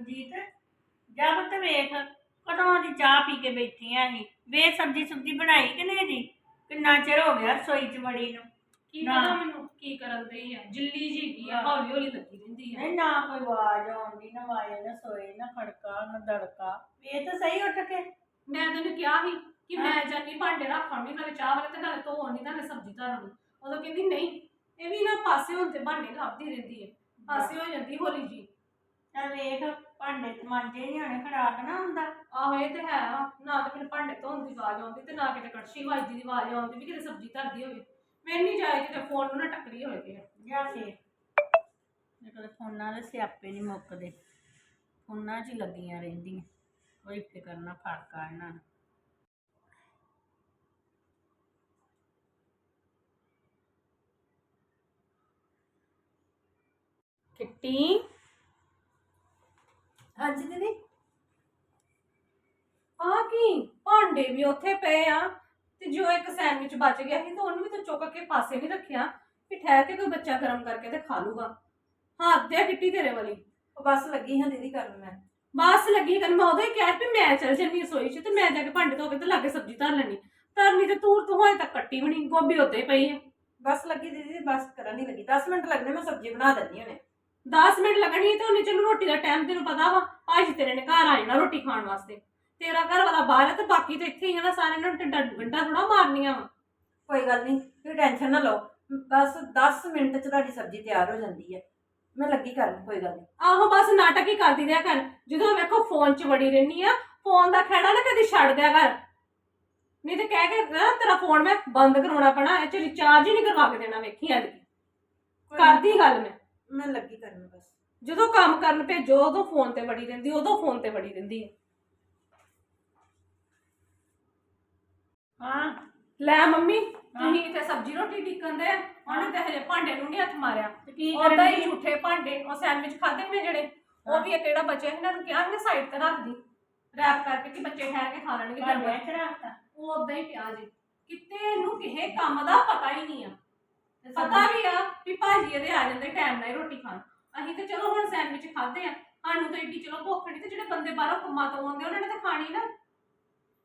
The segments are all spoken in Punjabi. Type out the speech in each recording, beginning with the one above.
ਜੀਤ ਜਾ ਪੁੱਤ ਵੇਖ ਕਦੋਂ ਦੀ ਚਾਹ ਪੀ ਕੇ ਬੈਠੀ ਆਂ ਅਸੀਂ। ਵੇ ਸਬਜੀ ਸੁਬਜੀ ਬਣਾਈ ਕਿ ਨਹੀਂ ਜੀ? ਕਿੰਨਾ ਚਿਰ ਹੋ ਗਿਆ ਰਸੋਈ ਚ ਵੜੀ ਨੂੰ? ਕੀ ਨਾ। ਪਤਾ ਮੈਨੂੰ ਕੀ ਕਰਨ ਦਈ ਆ ਜਿੱਲੀ ਜੀ ਕੀ ਆ ਹੌਲੀ ਹੌਲੀ ਲੱਗੀ ਰਹਿੰਦੀ ਆ। ਨਹੀਂ ਨਾ ਕੋਈ ਆਵਾਜ਼ ਆਉਂਦੀ ਨਾ ਵਾਏ ਨਾ ਸੋਏ ਨਾ ਖੜਕਾ ਨਾ ਦੜਕਾ। ਇਹ ਤਾਂ ਸਹੀ ਉੱਠ ਕੇ। ਮੈਂ ਤੈਨੂੰ ਕਿਹਾ ਸੀ ਕਿ ਮੈਂ ਜਾਨੀ ਭਾਂਡੇ ਰੱਖਾਂਗੀ ਨਾਲੇ ਚਾਹ ਵਾਲੇ ਤੇ ਨਾਲੇ ਧੋਣੀ ਨਾਲੇ ਸਬਜ਼ੀ ਧਰਨੀ ਉਦੋਂ ਕਹਿੰਦੀ ਨਹੀਂ ਇਹ ਵੀ ਨਾ ਪਾਸੇ ਹੋਣ ਤੇ ਭਾਂਡੇ ਲੱਭਦੀ ਰਹਿੰਦੀ ਹੈ ਪਾਸੇ ਹੋ ਜਾਂਦੀ ਹੌਲੀ ਜੀ ਚੱਲ ਵੇਖ ਭਾਂਡੇ ਤੇ ਮਾਂਜੇ ਨਹੀਂ ਹੋਣੇ ਖੜਾਕ ਨਾ ਹੁੰਦਾ। ਆਹੋ ਇਹ ਤੇ ਹੈ ਆ। ਨਾ ਤੇ ਮੈਨੂੰ ਭਾਂਡੇ ਧੋਣ ਦੀ ਆਵਾਜ਼ ਆਉਂਦੀ ਤੇ ਨਾ ਕਿਤੇ ਕੜਛੀ ਵੱਜਦੀ ਦੀ ਆਵਾਜ਼ ਆਉਂਦੀ ਵੀ ਕਿਤੇ ਸਬਜ਼ੀ ਧਰਦੀ ਹੋਵੇ। ਮੈਂ ਨਹੀਂ ਜਾਏ ਕਿਤੇ ਫੋਨ ਨੂੰ ਨਾ ਟੱਕਰੀ ਹੋਏ ਤੇ ਜਾ ਕਦੇ ਫੋਨਾਂ ਦੇ ਸਿਆਪੇ ਨਹੀਂ ਮੁੱਕਦੇ। ਫੋਨਾਂ 'ਚ ਹੀ ਲੱਗੀਆਂ ਰਹਿੰਦੀਆਂ। ਕੋਈ ਫਿਕਰ ਨਾ ਫਾਕਾ ਇਹਨਾਂ ਨੂੰ। ਕਿੱਟੀ? ਹਾਂਜੀ ਦੀਦੀ। ਆ ਕੀ? ਭਾਂਡੇ ਵੀ ਉੱਥੇ ਪਏ ਆ। ਤੇ ਜੋ ਇੱਕ ਸੈਂਡਵਿਚ ਬਚ ਗਿਆ ਸੀ ਤਾਂ ਉਹਨੂੰ ਵੀ ਤਾਂ ਚੁੱਕ ਕੇ ਪਾਸੇ ਨਹੀਂ ਰੱਖਿਆ ਕਿ ਠਹਿਰ ਕੇ ਕੋਈ ਬੱਚਾ ਗਰਮ ਕਰਕੇ ਤੇ ਖਾ ਲੂਗਾ। ਹਾਂ ਦੇ ਕਿੱਟੀ ਤੇਰੇ ਵਾਲੀ। ਉਹ ਬਸ ਲੱਗੀ ਹਾਂ ਦੀਦੀ ਕਰਨ ਮੈਂ। ਬਸ ਲੱਗੀ ਕਰਨ, ਮੈਂ ਉਹਦੇ ਹੀ ਕਿਹਾ ਵੀ ਮੈਂ ਚੱਲ ਜੰਨੀ ਰਸੋਈ 'ਚ ਤੇ ਮੈਂ ਜਾ ਕੇ ਭਾਂਡੇ ਧੋ ਕੇ ਤੇ ਲਾਗੇ ਸਬਜ਼ੀ ਧਰ ਲੈਣੀ ਧਰਨੀ ਤੇ ਤੂੰ ਤੂੰ ਹੋਏ ਤੱਕ ਕੱਟੀ ਵੀ ਨਹੀਂ, ਗੋਭੀ ਉੱਤੇ ਹੀ ਪਈ ਹੈ ਬਸ ਲੱਗੀ ਦੀਦੀ, ਬਸ ਕਰਨ ਨਹੀਂ ਲੱਗੀ। 10 ਮਿੰਟ ਲੱਗਦੇ ਮੈਂ ਸਬਜ਼ੀ ਬਣਾ ਦਿੰਦੀ ਹੁਣੇ। 10 ਮਿੰਟ ਲੱਗਣੀ ਤੇ ਉਹਨੇ ਚਲੋ ਰੋਟੀ ਦਾ ਟਾਈਮ ਤੈਨੂੰ ਪਤਾ ਵਾ ਭਾਜੀ ਤੇਰੇ ਨੇ ਘਰ ਆ ਜਾਣਾ ਰੋਟੀ ਖਾਣ ਵਾਸਤੇ। ਤੇਰਾ ਘਰ ਵਾਲਾ ਬਾਹਰ ਹੈ ਤੇ ਬਾਕੀ ਤੇ ਇੱਥੇ ਹੀ ਹੈ ਨਾ ਸਾਰਿਆਂ ਨੂੰ ਟੱਡਾ ਗੰਡਾ ਥੋੜਾ ਮਾਰਨੀਆਂ ਵਾ। ਕੋਈ ਗੱਲ ਨਹੀਂ ਤੁਸੀਂ ਟੈਨਸ਼ਨ ਨਾ ਲਓ। ਬਸ 10 ਮਿੰਟ ਚ ਤੁਹਾਡੀ ਸਬਜ਼ੀ ਤਿਆਰ ਹੋ ਜਾਂਦੀ ਹੈ ਮੈਂ ਲੱਗੀ ਕਰਨ ਕੋਈ ਗੱਲ ਨਹੀਂ ਆਹੋ ਬਸ ਨਾਟਕ ਹੀ ਕਰਦੀ ਰਿਹਾ ਕਰ। ਜਦੋਂ ਵੇਖੋ ਫੋਨ 'ਚ ਵੜੀ ਰਹਿਨੀ ਆ ਫੋਨ ਦਾ ਖਹਿੜਾ ਨਾ ਕਦੀ ਛੱਡ ਦਿਆ ਕਰ। ਨਹੀਂ ਤੇ ਕਹਿ ਕੇ ਨਾ ਤੇਰਾ ਫੋਨ ਮੈਂ ਬੰਦ ਕਰਾਉਣਾ ਪੈਣਾ ਇਹ ਚ ਰਿਚਾਰਜ ਹੀ ਨਹੀਂ ਕਰਵਾ ਕੇ ਦੇਣਾ ਵੇਖੀ ਅੱਜ। ਕਰਦੀ ਗੱਲ ਮੈਂ। ਮੈਂ ਲੱਗੀ ਕਰਨ ਬਸ। ਜਦੋਂ ਕੰਮ ਕਰਨ ਭੇਜੋ ਉਦੋਂ ਫੋਨ ਤੇ ਵੜੀ ਰਹਿੰਦੀ ਉਦੋਂ ਫੋਨ ਤੇ ਵੜੀ ਰਹਿੰਦੀ ਹੈ ਹਾਂ। ਲੈ ਮੰਮੀ ਤੁਸੀਂ ਤੇ ਸਬਜ਼ੀ ਰੋਟੀ ਟਿਕਣ ਦੇ ਉਹਨੇ ਤੇ ਹਜੇ ਭਾਂਡੇ ਨੂੰ ਨਹੀਂ ਹੱਥ ਮਾਰਿਆ। ਤੇ ਕੀ ਉਹਦਾ ਹੀ ਕਰਨੀ ਝੂਠੇ ਭਾਂਡੇ ਉਹ ਸੈਂਡਵਿਚ ਖਾਦੇ ਨੇ ਜਿਹੜੇ ਉਹ ਵੀ ਇਹ ਕਿਹੜਾ ਬਚਿਆ ਇਹਨਾਂ ਨੂੰ ਕਿਹਾ ਨੇ ਸਾਈਡ ਤੇ ਰੱਖ ਦੀ। ਰੈਪ ਕਰਕੇ ਕਿ ਬੱਚੇ ਠਹਿਰ ਕੇ ਖਾ ਲੈਣਗੇ ਘਰ ਉਹ ਉਦਾਂ ਹੀ ਪਿਆ ਜੀ। ਕਿਤੇ ਇਹਨੂੰ ਕਿਸੇ ਕੰਮ ਦਾ ਪਤਾ ਹੀ ਨਹੀਂ ਆ। ਪਤਾ ਵੀ ਆ ਵੀ ਭਾਜੀ ਇਹਦੇ ਆ ਜਾਂਦੇ ਟਾਈਮ ਨਾਲ ਹੀ ਰੋਟੀ ਖਾਣ। ਅਸੀਂ ਤੇ ਚਲੋ ਹੁਣ ਸੈਂਡਵਿਚ ਖਾਦੇ ਆ। ਸਾਨੂੰ ਤਾਂ ਏਡੀ ਚਲੋ ਭੁੱਖ ਨਹੀਂ ਤੇ ਜਿਹੜੇ ਬੰਦੇ ਬਾਹਰੋਂ ਕੰਮਾਂ ਤੋਂ ਆਉਂਦੇ ਉਹਨਾਂ ਨੇ ਤਾਂ ਖਾਣੀ ਨਾ।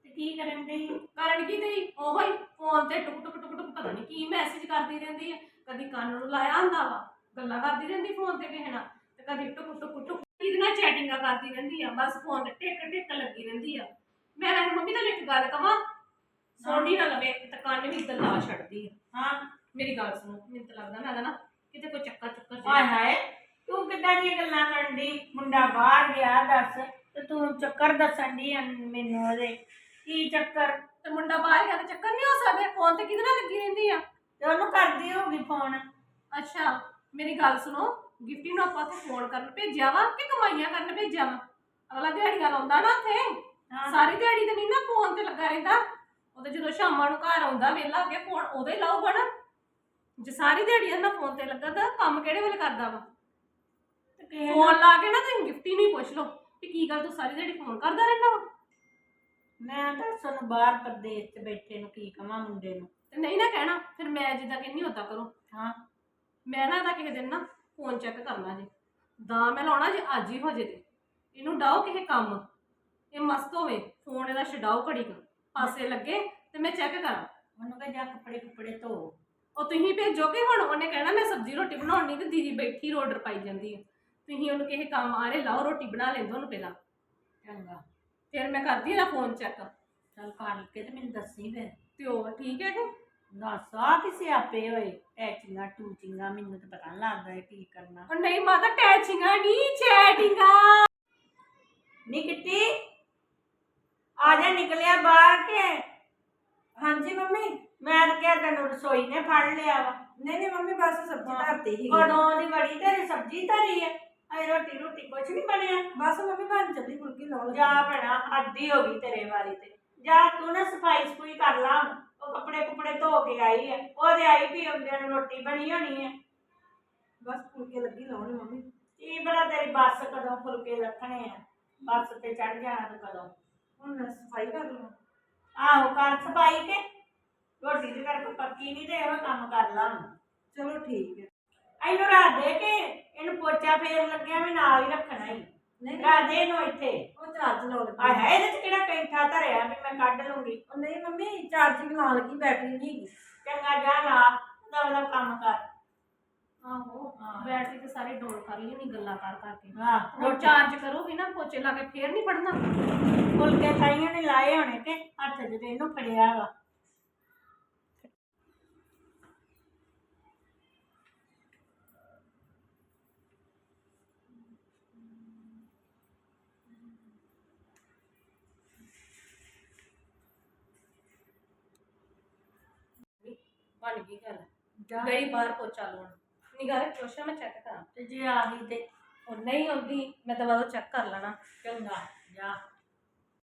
ਤੇ ਕੀ ਕਰਨ ਦੀ ਕਾਰਨ ਕੀ ਤੇ ਉਹ ਹੀ ਫੋਨ ਤੇ ਟੁਕ ਟੁਕ ਟੁਕ ਟੁਕ ਪਤਾ ਨਹੀਂ ਕੀ ਮੈਸੇਜ ਕਰਦੀ ਰਹਿੰਦੀ ਹੈ ਕਦੀ ਕੰਨ ਨੂੰ ਲਾਇਆ ਹੁੰਦਾ ਵਾ ਗੱਲਾਂ ਕਰਦੀ ਰਹਿੰਦੀ ਫੋਨ ਤੇ ਕਿਸੇ ਨਾਲ। ਤੇ ਕਦੀ ਟੁਕ ਟੁਕ ਟੁਕ ਇਹਦੇ ਨਾਲ ਚੈਟਿੰਗਾਂ ਕਰਦੀ ਰਹਿੰਦੀ ਆ। ਬਸ ਫੋਨ ਤੇ ਟਿਕ ਟਿਕ ਲੱਗੀ ਰਹਿੰਦੀ ਆ। ਮੈਂ ਵੈਸੇ ਮੰਮੀ ਤੁਹਾਨੂੰ ਇੱਕ ਗੱਲ ਕਵਾਂ ਸੋਡੀ ਨਾ ਲਵੇ ਤੇ ਕੰਨ ਵੀ ਗੱਲਾਂ ਛੱਡਦੀ ਆ। ਹਾਂ। ਮੇਰੀ ਗੱਲ ਸੁਣੋ ਮੈਨੂੰ ਤਾਂ ਲੱਗਦਾ ਮੈਂ ਤਾਂ ਨਾ ਕਿਤੇ ਕੋਈ ਚੱਕਰ ਚੁੱਕਰ ਜਿਹਾ ਹਾਏ ਤੂੰ ਕਿੱਦਾਂ ਦੀਆਂ ਗੱਲਾਂ ਕਰਨ ਦੀ ਮੁੰਡਾ ਬਾਹਰ ਗਿਆ ਦੱਸ। ਤੇ ਤੂੰ ਚੱਕਰ ਦੱਸਣ ਦੀ ਮੈਨੂੰ ਉਹਦੇ? ਕੀ ਚੱਕਰ? ਤੇ ਮੁੰਡਾ ਬਾਹਰ ਗਿਆ ਤੇ ਚੱਕਰ ਨਹੀਂ ਹੋ ਸਕਦੇ ਫੋਨ ਤੇ ਕਿਹਦੇ ਨਾਲ ਲੱਗੀ ਰਹਿੰਦੀ ਆ? ਤੇ ਉਹਨੂੰ ਕਰਦੀ ਹੋਗੀ ਫੋਨ। ਅੱਛਾ ਮੇਰੀ ਗੱਲ ਸੁਣੋ ਗਿਫਟੀ ਨੂੰ ਆਪਾਂ ਤੇ ਫੋਨ ਕਰਨ ਭੇਜਿਆ ਵਾ ਕਿ ਕਮਾਈਆਂ ਕਰਨ ਭੇਜਿਆ ਵਾ? ਅਗਲਾ ਦਿਹਾੜੀਆਂ ਲਾਉਂਦਾ ਨਾ ਉੱਥੇ ਹਾਂ। ਸਾਰੀ ਦਿਹਾੜੀ ਤੇ ਨਹੀਂ ਨਾ ਫੋਨ ਤੇ ਲੱਗਾ ਰਹਿੰਦਾ। ਉਹ ਤੇ ਜਦੋਂ ਸ਼ਾਮਾਂ ਨੂੰ ਘਰ ਆਉਂਦਾ ਵੇਲਾ ਕੇ ਫੋਨ ਉਹਦਾ ਲਾਊਗਾ ਨਾ। ਜੇ ਸਾਰੀ ਦਿਹਾੜੀ ਇਹਨਾਂ ਫੋਨ ਤੇ ਲੱਗਾ ਤਾਂ ਕੰਮ ਕਿਹੜੇ ਵੇਲੇ ਕਰਦਾ ਵਾ? ਤੇ ਕਿਸੇ ਫੋਨ ਲਾ ਕੇ ਨਾ ਤੁਸੀਂ ਗਿਫਟੀ ਨੂੰ ਹੀ ਪੁੱਛ ਲਓ ਕਿ ਕੀ ਗੱਲ ਤੂੰ ਸਾਰੀ ਦਿਹਾੜੀ ਫੋਨ ਕਰਦਾ ਰਹਿੰਦਾ ਵਾ? ਮੈਂ ਤਾਂ ਸਾਨੂੰ ਬਾਹਰ ਪ੍ਰਦੇਸ਼ 'ਚ ਬੈਠੇ ਨੂੰ ਕੀ ਕਵਾਂ ਮੁੰਡੇ ਨੂੰ। ਤੇ ਨਹੀਂ ਨਾ ਕਹਿਣਾ ਫਿਰ ਮੈਂ ਜਿੱਦਾਂ ਕਹਿੰਨੀ ਉਦਾਂ ਕਰੋ। ਹਾਂ। ਮੈਂ ਨਾ ਇਹਦਾ ਕਿਸੇ ਦਿਨ ਨਾ ਫੋਨ ਚੈੱਕ ਕਰਨਾ ਜੇ। ਦਾ ਮੈਂ ਲਾਉਣਾ ਜੇ ਅੱਜ ਹੀ ਹੋ ਜੇ ਤੇ। ਇਹਨੂੰ ਡਾਓ ਕਿਸੇ ਕੰਮ। ਇਹ ਮਸਤ ਹੋਵੇ ਫੋਨ ਇਹਦਾ ਛਡਾਓ ਘੜੀ ਕੁ। ਪਾਸੇ ਲੱਗੇ ਤੇ ਮੈਂ ਚੈੱਕ ਕਰਾਂ। ਉਹਨੂੰ ਕਹ ਜਾ ਕੱਪੜੇ ਕੁਪੜੇ ਧੋ। ਉਹ ਤੁਸੀਂ ਭੇਜੋ ਕਿ ਹੁਣ ਉਹਨੇ ਕਹਿਣਾ ਮੈਂ ਸਬਜ਼ੀ ਰੋਟੀ ਬਣਾਉਣੀ ਤੇ ਦੀਦੀ ਬੈਠੀ ਰੋਡਰ ਪਾਈ ਜਾਂਦੀ ਹੈ ਤੁਸੀਂ ਉਹਨੂੰ ਕਿਸੇ ਕੰਮ ਆਰੇ ਲਾਓ ਰੋਟੀ ਬਣਾ ਲੈਂਦੇ ਉਹਨੂੰ ਪਹਿਲਾਂ। ਚੰਗਾ। ਫਿਰ ਮੈਂ ਕਰਦੀ ਇਹਦਾ ਫੋਨ ਚੈੱਕ ਚੱਲ ਕਰ ਕੇ ਤੇ ਮੈਨੂੰ ਦੱਸੀ ਫਿਰ। ਤੇ ਉਹ ਠੀਕ ਹੈ ਕਿ ਦੱਸ ਆ ਕਿਸੇ ਆਪੇ ਹੋਏ ਐਚਿੰਗਾ ਟੂਚਿੰਗਾ ਮੈਨੂੰ ਤਾਂ ਪਤਾ ਨੀ ਲੱਗਦਾ ਇਹ ਕੀ ਕਰਨਾ। ਉਹ ਨਹੀਂ ਮਾਤਾ ਟੈਚਿੰਗਾਂ ਨਹੀਂ ਚੈਟਿੰਗਾਂ ਨੀ ਕਿੱਟੀ ਆ ਜਾ ਨਿਕਲਿਆ ਬਾਹਰ ਕੇ। ਹਾਂਜੀ ਮੰਮੀ? ਮੈਂ ਤਾਂ ਕਿਹਾ ਤੈਨੂੰ ਰਸੋਈ ਨੇ ਫੜ ਲਿਆ ਵਾ। ਨਹੀਂ ਨਹੀਂ ਮੰਮੀ ਬਸ ਸਬਜ਼ੀ ਹਾਂ। ਧਰਤੀ ਹੀ ਕਦੋਂ ਦੀ ਬੜੀ ਤੇਰੀ? ਸਬਜ਼ੀ ਧਰੀ ਹੈ ਅਜੇ ਰੋਟੀ ਰੋਟੀ ਕੁਛ ਨਹੀਂ ਬਣਿਆ। ਬਸ ਮੰਮੀ ਬਣ ਚੱਲੀ ਫੁਲਕੀ ਲਾਉਣ ਲੱਗੀ। ਜਾ ਭੈਣਾ ਅੱਧੀ ਹੋ ਗਈ ਤੇਰੇ ਵਾਲੀ ਤੇ। ਜਾ ਤੂੰ ਨਾ ਸਫ਼ਾਈ ਸਫੂਈ ਕਰ ਲਾ ਹੁਣ। ਉਹ ਕੱਪੜੇ ਕੁਪੜੇ ਧੋ ਕੇ ਆਈ ਹੈ ਉਹਦੇ ਆਈ ਵੀ ਹੁੰਦਿਆਂ ਨੂੰ ਰੋਟੀ ਬਣੀ ਹੋਣੀ ਹੈ ਬਸ ਫੁਲਕੇ ਲੱਗੀ ਲਾਉਣ ਮੰਮੀ। ਕੀ ਬੜਾ ਤੇਰੀ ਬੱਸ ਕਦੋਂ ਫੁਲਕੇ ਰੱਖਣੇ ਆ। ਬੱਸ ਤੇ ਚੜ ਜਾਣਾ ਤੇ ਕਦੋਂ। ਹੁਣ ਮੈਂ ਸਫ਼ਾਈ ਕਰ ਲਵਾਂ। ਆਹੋ ਕਰ ਸਫ਼ਾਈ ਕੇ ਰੋਟੀ ਦੇ ਕਰਕੇ ਪੱਕੀ ਨਹੀਂ ਤੇ ਇਹੋ ਕੰਮ ਕਰ ਲਾ। ਚਲੋ ਠੀਕ ਹੈ। ਇਹਨੂੰ ਰਾਤ ਦੇ ਕੇ ਇਹਨੂੰ ਪੋਚਾ ਫੇਰ ਲੱਗਿਆ ਵੀ ਨਾਲ ਹੀ ਰੱਖਣਾ ਹੀ ਨਹੀਂ। ਲਾ ਦੇ ਇਹਨੂੰ ਇੱਥੇ। ਉਹ ਚਾਰਜ ਲਾਉਣ ਆ ਹੈ ਇਹਦੇ ਚ ਕਿਹੜਾ ਕੈਂਠਾ ਧਰਿਆ ਵੀ ਮੈਂ ਕੱਢ ਲੂੰਗੀ। ਉਹ ਨਹੀਂ ਮੰਮੀ ਚਾਰਜਿੰਗ ਲਾਉਣ ਲੱਗੀ ਬੈਟਰੀ ਨਹੀਂ ਹੈਗੀ। ਚੰਗਾ ਜਾ ਲਾ ਦਵਦਾ ਕੰਮ ਕਰ। ਆਹੋ ਹਾਂ। ਬੈਟਰੀ ਤੇ ਸਾਰੇ ਡੋਲ ਕਰ ਲਈ ਨਹੀਂ ਗੱਲਾਂ ਕਰ ਕਰਕੇ ਹਾਂ ਹੁਣ ਚਾਰਜ ਕਰੋਗੇ ਨਾ ਪੋਚੇ ਲਾ ਕੇ ਫੇਰ ਨਹੀਂ ਫੜਨਾ। ਫੁਲਕੇ ਤਾਈਆਂ ਨੇ ਲਾਏ ਹੋਣੇ ਕਿ ਹੱਥ 'ਚ ਤੇ ਇਹਨੂੰ ਫੜਿਆ ਵਾ ਬਣ ਗਈ ਗੱਲ ਜਾ ਗਈ ਬਾਹਰ ਪੋਚਾ ਲਾਉਣ। ਨਿਗਾਹ ਪੋਚਾ ਮੈਂ ਚੈੱਕ ਕਰਾਂ। ਤੇ ਜੇ ਆ ਗਈ ਤੇ ਉਹ ਨਹੀਂ ਆਉਂਦੀ ਮੈਂ ਤਾਂ ਬਾਅਦ ਚੈੱਕ ਕਰ ਲੈਣਾ। ਚੰਗਾ ਜਾ।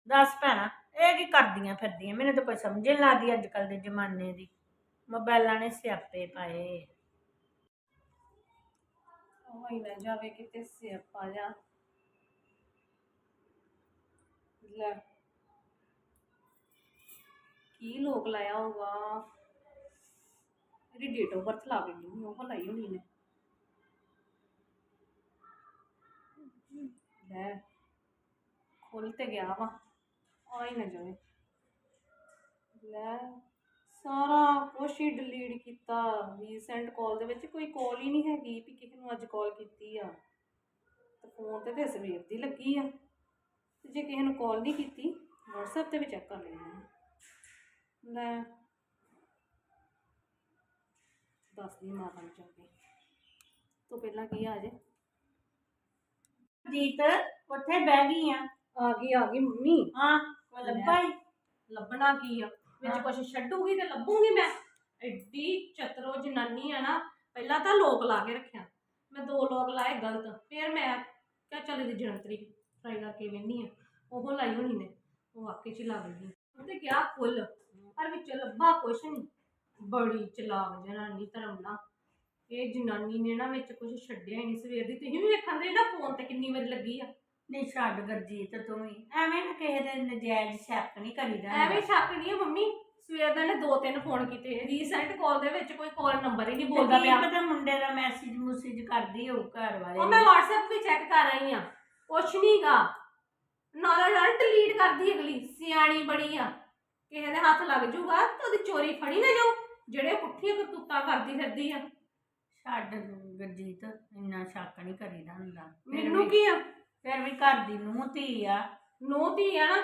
ਦੱਸ ਭੈਣਾ ਇਹ ਕੀ ਕਰਦੀਆਂ ਫਿਰਦੀਆਂ? ਮੈਨੂੰ ਤਾਂ ਕੋਈ ਸਮਝ ਨਹੀਂ ਲੱਗਦੀ ਅੱਜ ਕੱਲ ਦੇ ਜ਼ਮਾਨੇ ਦੀ। ਮੋਬਾਈਲਾਂ ਨੇ ਸਿਆਪੇ ਪਾਏ। ਉਹ ਹੀ ਨਾ ਜਾਵੇ ਕਿਤੇ ਸਿਆਪਾ ਜਾ। ਲੈ। ਕੀ ਲੋਕ ਲਾਇਆ ਹੋਗਾ ਇਹਦੀ ਡੇਟ ਆਫ ਬਰਥ ਲਾ ਕੇ ਨਹੀਂ ਉਹ ਲਾਈ ਹੋਣੀ ਨੇ ਲੈ ਖੁੱਲ ਤੇ ਗਿਆ ਵਾ, ਆ ਹੀ ਨਾ ਜਾਵੇ। ਲੈ, ਸਾਰਾ ਕੁਛ ਹੀ ਡਿਲੀਟ ਕੀਤਾ ਰੀਸੈਂਟ ਕਾਲ ਦੇ ਵਿੱਚ ਕੋਈ ਕਾਲ ਹੀ ਨਹੀਂ ਹੈਗੀ ਵੀ ਕਿਸੇ ਨੂੰ ਅੱਜ ਕਾਲ ਕੀਤੀ ਆ। ਤੇ ਫੋਨ ਤੇ ਤੇ ਸਵੇਰ ਦੀ ਲੱਗੀ ਆ। ਤੇ ਜੇ ਕਿਸੇ ਨੂੰ ਕਾਲ ਨਹੀਂ ਕੀਤੀ, WhatsApp ਤੇ ਵੀ ਚੈੱਕ ਕਰ ਲੈਣੀ ਆ। ਲੈ ਦੱਸਦੀ ਮਾਤਾ ਨੂੰ ਜਾ ਕੇ। ਤੋਂ ਪਹਿਲਾਂ ਕੀ ਆ ਜੇ? ਜੀਤ ਉੱਥੇ ਬਹਿ ਗਈ ਆ। ਆ ਗਈ ਆ ਗਈ ਮੰਮੀ। ਹਾਂ ਕੋਈ ਲੱਭਾ ਹੀ ਲੱਭਣਾ ਕੀ ਆ? ਵਿੱਚ। ਕੁਝ ਛੱਡੂਗੀ ਤੇ ਲੱਭੂਗੀ ਮੈਂ? ਐਡੀ ਚਤਰੋ ਜਨਾਨੀ ਆ ਨਾ ਪਹਿਲਾਂ ਤਾਂ ਲੋਕ ਲਾ ਕੇ ਰੱਖਿਆ। ਮੈਂ ਦੋ ਲੋਕ ਲਾਏ ਗਲਤ ਫਿਰ ਮੈਂ ਕਿਹਾ ਚੱਲ ਇਹਦੀ ਜਨਤਰੀ ਟਰਾਈ ਕਰਕੇ ਵੇਖਨੀ ਆ। ਉਹ ਲਾਈ ਹੋਣੀ ਨੇ ਉਹ ਵਾਕਈ ਚ ਲੱਗ ਗਈ। ਉਹਤੇ ਕਿਹਾ ਫੁੱਲ। ਪਰ ਵਿੱਚ ਲੱਭਾ ਕੁਛ ਨਹੀਂ ਬੜੀ ਚਲਾਕ ਜਨਾਨੀ ਧਰਮਨਾ ਇਹ ਜਨਾਨੀ ਨੇ ਨਾ ਵਿੱਚ ਕੁਝ ਛੱਡਿਆ ਹੀ ਨਹੀਂ ਸਵੇਰ ਦੀ। ਤੁਸੀਂ ਵੀ ਵੇਖਣ ਦੇ ਨਾ ਫੋਨ ਤੇ ਕਿੰਨੀ ਵਾਰ ਲੱਗੀ ਆ। ਨਹੀਂ ਛੱਡ ਗਰਜੀਤ ਤੂੰ ਵੀ। ਐਵੇਂ ਨਾ ਕਿਸੇ ਦੇ ਨਜਾਇਜ਼ ਸ਼ੱਕ ਨਹੀਂ ਕਰੀਦਾ ਐਵੇਂ ਸ਼ੱਕ ਨਹੀਂ ਹੈ ਮੰਮੀ। ਸਵੇਰ ਦਾ ਨੇ ਦੋ ਤਿੰਨ ਫੋਨ ਕੀਤੇ ਰੀਸੈਂਟ ਕਾਲ ਦੇ ਵਿੱਚ ਕੋਈ ਕਾਲ ਨੰਬਰ ਹੀ ਨਹੀਂ ਬੋਲਦਾ ਪਿਆ। ਪਤਾ ਮੁੰਡੇ ਦਾ ਮੈਸੇਜ ਮੂਸੇਜ ਕਰਦੀ ਹੋਊ ਘਰ ਵਾਲੇ ਉਹ ਮੈਂ WhatsApp ਵੀ ਚੈੱਕ ਕਰ ਰਹੀ ਆ। ਕੁਛ ਨਹੀਂਗਾ ਨਾਲ ਨਾਲ ਡਿਲੀਟ ਕਰਦੀ ਅਗਲੀ। ਸਿਆਣੀ ਬੜੀ ਆ। ਕਿਸੇ ਦੇ ਹੱਥ ਲੱਗ ਜੂਗਾ ਤੇ ਉਹਦੀ ਚੋਰੀ ਫੜੀ ਨਾ ਜਾਊ। ਜਿਹੜੇ ਪੁੱਠੀਆਂ ਕਰਤੂਤਾਂ ਕਰਦੀ ਫਿਰਦੀ ਆ। ਛੱਡ ਗਰਜੀਤ ਇੰਨਾ ਸ਼ੱਕ ਨਹੀਂ ਕਰੀਦਾ ਹੁੰਦਾ। ਫਿਰ ਮੈਨੂੰ ਵੀ- ਕੀ ਆ? ਫਿਰ ਵੀ ਘਰ ਦੀ ਨੂੰਹ ਧੀ ਆ। ਨੋ ਧੀ ਆ ਨਾ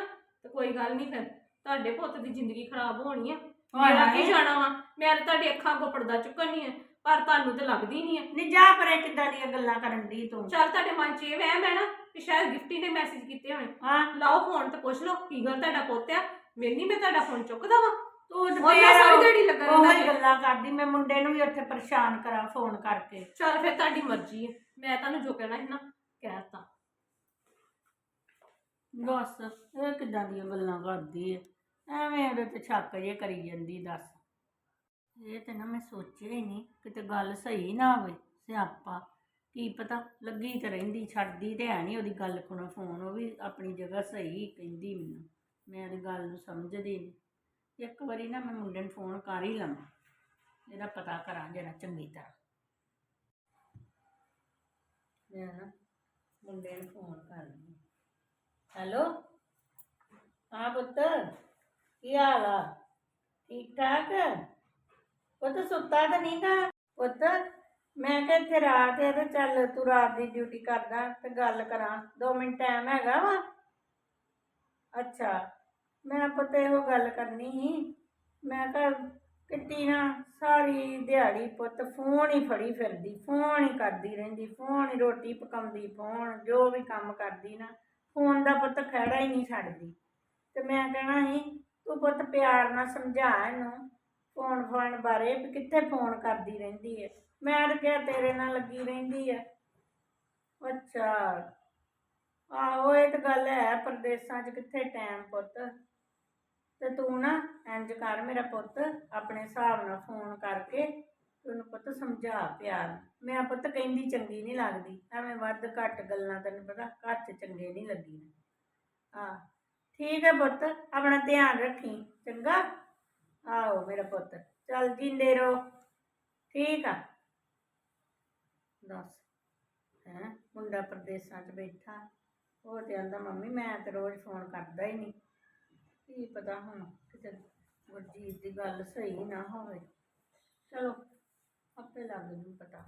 ਤੇ ਕੋਈ ਗੱਲ ਨਹੀਂ ਫਿਰ। ਤੁਹਾਡੇ ਪੁੱਤ ਦੀ ਜ਼ਿੰਦਗੀ ਖਰਾਬ ਹੋਣੀ ਆ। ਮੇਰਾ ਕੀ। ਜਾਣਾ ਵਾ? ਮੈਂ ਤਾਂ ਤੁਹਾਡੀ ਅੱਖਾਂ ਕੋ ਪਰਦਾ ਚੁੱਕਣੀ ਆ ਪਰ ਤੁਹਾਨੂੰ ਤੇ ਲੱਗਦੀ ਨਹੀਂ ਆ। ਨਹੀਂ ਜਾ ਪਰੇ ਕਿੱਦਾਂ ਦੀਆਂ ਗੱਲਾਂ ਕਰਨ ਦੀ ਤੂੰ? ਚੱਲ ਤੁਹਾਡੇ ਮਨ 'ਚ ਇਹ ਵਹਿਮ ਹੈ ਨਾ ਕਿ ਸ਼ਾਇਦ ਗਿਫਟੀ ਨੇ ਮੈਸੇਜ ਕੀਤੇ ਹੋਣੇ। ਹਾਂ। ਲਾਓ ਫੋਨ ਤੇ ਪੁੱਛ ਲਓ ਕੀ ਗੱਲ ਤੁਹਾਡਾ ਪੁੱਤ ਆ? ਮੈਨੀ ਮੈਂ ਤੁਹਾਡਾ ਫੋਨ ਚੁੱਕਦਾ ਵਾ। ਤੂੰ ਤੇ ਉਹ ਮੈਂ ਸਾਰੀ ਦਿਹਾੜੀ ਲੱਗਾ ਉਹ ਰਹਿੰਦਾ ਗੱਲਾਂ ਕਰਦੀ ਮੈਂ ਮੁੰਡੇ ਨੂੰ ਵੀ ਉੱਥੇ ਪਰੇਸ਼ਾਨ ਕਰਾਂ ਫੋਨ ਕਰਕੇ। ਚੱਲ ਫਿਰ ਤੁਹਾਡੀ ਮਰਜ਼ੀ ਹੈ ਮੈਂ ਤੁਹਾਨੂੰ ਜੋ ਕਹਿਣਾ ਹੈ ਨਾ ਕਹਿਤਾ। ਬਸ ਇਹ ਕਿੱਦਾਂ ਦੀਆਂ ਗੱਲਾਂ ਕਰਦੀ ਹੈ ਐਵੇਂ ਉਹਦੇ ਤੇ ਸ਼ੱਕ ਜੇ ਕਰੀ ਜਾਂਦੀ ਦੱਸ। ਇਹ ਤੇ ਨਾ ਮੈਂ ਸੋਚਿਆ ਹੀ ਨਹੀਂ ਕਿਤੇ ਗੱਲ ਸਹੀ ਨਾ ਹੋਵੇ ਸਿਆਪਾ। ਕੀ ਪਤਾ ਲੱਗੀ ਤੇ ਰਹਿੰਦੀ ਛੱਡਦੀ ਤੇ ਹੈ ਨਹੀਂ ਉਹਦੀ ਗੱਲ ਕੋਲੋਂ ਫੋਨ ਉਹ ਵੀ ਆਪਣੀ ਜਗ੍ਹਾ ਸਹੀ ਕਹਿੰਦੀ ਮੈਨੂੰ। ਮੈਂ ਉਹਦੀ ਗੱਲ ਨੂੰ ਸਮਝਦੀ ਨਹੀਂ ਇੱਕ ਵਾਰੀ ਨਾ ਮੈਂ ਮੁੰਡੇ ਨੂੰ ਫੋਨ ਕਰ ਹੀ ਲਵਾਂ। ਇਹਦਾ ਪਤਾ ਕਰਾਂ ਜਰਾ ਚੰਗੀ ਤਰ੍ਹਾਂ। ਮੈਂ ਨਾ ਮੁੰਡੇ ਨੂੰ ਫੋਨ ਕਰ ਲਈ ਹੈਲੋ? ਹਾਂ ਪੁੱਤ, ਕੀ ਹਾਲ ਆ? ਠੀਕ ਠਾਕ? ਪੁੱਤ ਸੁੱਤਾ ਤਾਂ ਨਹੀਂ ਗਾ? ਪੁੱਤ, ਮੈਂ ਕਿਹਾ ਇੱਥੇ ਰਾਤ ਹੈ ਤੇ ਚੱਲ ਤੂੰ ਰਾਤ ਦੀ ਡਿਊਟੀ ਕਰਦਾ ਤੇ ਗੱਲ ਕਰਾਂ। 2 ਮਿੰਟ ਟਾਈਮ ਹੈਗਾ ਵਾ? ਅੱਛਾ। ਮੈਂ ਪੁੱਤ ਇਹੋ ਗੱਲ ਕਰਨੀ ਸੀ। ਮੈਂ ਕਿਹਾ ਕਿੱਟੀ ਨਾ ਸਾਰੀ ਦਿਹਾੜੀ ਪੁੱਤ ਫੋਨ ਹੀ ਫੜੀ ਫਿਰਦੀ, ਫੋਨ ਹੀ ਕਰਦੀ ਰਹਿੰਦੀ, ਫੋਨ ਹੀ ਰੋਟੀ ਪਕਾਉਂਦੀ, ਫੋਨ ਜੋ ਵੀ ਕੰਮ ਕਰਦੀ ਨਾ, ਫੋਨ ਦਾ ਪੁੱਤ ਖਹਿੜਾ ਹੀ ਨਹੀਂ ਛੱਡਦੀ। ਤੇ ਮੈਂ ਕਹਿਣਾ ਸੀ, ਤੂੰ ਪੁੱਤ ਪਿਆਰ ਨਾਲ ਸਮਝਾ ਇਹਨੂੰ ਫੋਨ ਫੜਨ ਬਾਰੇ ਵੀ ਕਿੱਥੇ ਫੋਨ ਕਰਦੀ ਰਹਿੰਦੀ ਹੈ। ਮੈਂ ਤਾਂ ਕਿਹਾ, ਤੇਰੇ ਨਾਲ ਲੱਗੀ ਰਹਿੰਦੀ ਹੈ। ਅੱਛਾ, ਆਹੋ ਇਹ ਤਾਂ ਗੱਲ ਹੈ, ਪਰਦੇਸਾਂ 'ਚ ਕਿੱਥੇ ਟਾਈਮ ਪੁੱਤ। ਤੇ ਤੂੰ ਨਾ ਇੰਜ ਕਰ ਮੇਰਾ ਪੁੱਤ, ਆਪਣੇ ਹਿਸਾਬ ਨਾਲ ਫੋਨ ਕਰਕੇ ਤੈਨੂੰ ਪੁੱਤ ਸਮਝਾ ਪਿਆਰ। ਮੈਂ ਪੁੱਤ ਕਹਿੰਦੀ ਚੰਗੀ ਨਹੀਂ ਲੱਗਦੀ, ਐਵੇਂ ਵੱਧ ਘੱਟ ਗੱਲਾਂ ਤੈਨੂੰ ਪਤਾ ਘਰ 'ਚ ਚੰਗੇ ਨਹੀਂ ਲੱਗੀ ਹਾਂ, ਠੀਕ ਹੈ ਪੁੱਤ, ਆਪਣਾ ਧਿਆਨ ਰੱਖੀ, ਚੰਗਾ? ਆਓ ਮੇਰਾ ਪੁੱਤ, ਚੱਲ ਜਿੰਦੇ ਰਹੋ। ਠੀਕ ਆ। ਦੱਸ, ਹੈ, ਮੁੰਡਾ ਪ੍ਰਦੇਸਾਂ 'ਚ ਬੈਠਾ, ਉਹ ਤੇ ਆਂਦਾ, ਮੰਮੀ ਮੈਂ ਤੇ ਰੋਜ਼ ਫੋਨ ਕਰਦਾ ਹੀ ਨਹੀਂ। ਕੀ ਪਤਾ ਹੁਣ ਕਿਤੇ ਗੁਰਜੀਤ ਦੀ ਗੱਲ ਸਹੀ ਨਾ ਹੋਵੇ। ਚਲੋ, ਆਪੇ ਲੱਗ ਜੂ ਪਤਾ।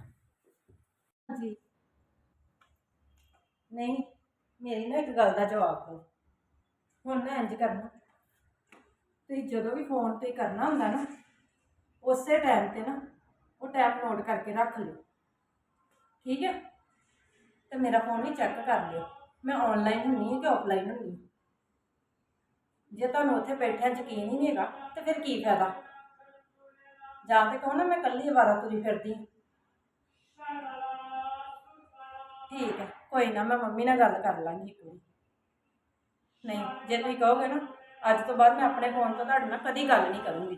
ਹਾਂਜੀ। ਨਹੀਂ, ਮੇਰੀ ਨਾ ਇੱਕ ਗੱਲ ਦਾ ਜਵਾਬ ਦਿਓ। ਹੁਣ ਨਾ ਇੰਜ ਕਰਨਾ। ਤੁਸੀਂ ਜਦੋਂ ਵੀ ਫੋਨ ਤੇ ਕਰਨਾ ਹੁੰਦਾ ਨਾ, ਉਸੇ ਟਾਈਮ ਤੇ ਨਾ ਉਹ ਟੈਪ ਨੋਟ ਕਰਕੇ ਰੱਖ ਲਿਓ। ਠੀਕ ਹੈ ਤੇ ਮੇਰਾ ਫੋਨ ਵੀ ਚੈੱਕ ਕਰ ਲਿਓ। ਮੈਂ ਆਨਲਾਈਨ ਹੁੰਨੀ ਹਾਂ ਕਿ ਆਫਲਾਈਨ ਹੁੰਨੀ ਜੇ ਤੁਹਾਨੂੰ ਉੱਥੇ ਬੈਠਿਆਂ ਯਕੀਨ ਹੀ ਨਹੀਂ ਹੈਗਾ, ਤੇ ਫਿਰ ਕੀ ਫਾਇਦਾ? ਜਾਂ ਤੇ ਕਹੋ ਨਾ, ਮੈਂ ਕੱਲੀ ਵਾਰਾ ਤੁਰੀ ਫਿਰਦੀ ਹਾਂ। ਠੀਕ ਹੈ, ਕੋਈ ਨਾ, ਮੈਂ ਮੰਮੀ ਨਾਲ ਗੱਲ ਕਰ ਲਾਂਗੀ ਪੂਰੀ ਨਹੀਂ, ਜੇ ਤੁਸੀਂ ਕਹੋਗੇ ਨਾ, ਅੱਜ ਤੋਂ ਬਾਅਦ ਮੈਂ ਆਪਣੇ ਫੋਨ ਤੋਂ ਤੁਹਾਡੇ ਨਾਲ ਕਦੀ ਗੱਲ ਨਹੀਂ ਕਰੂੰਗੀ।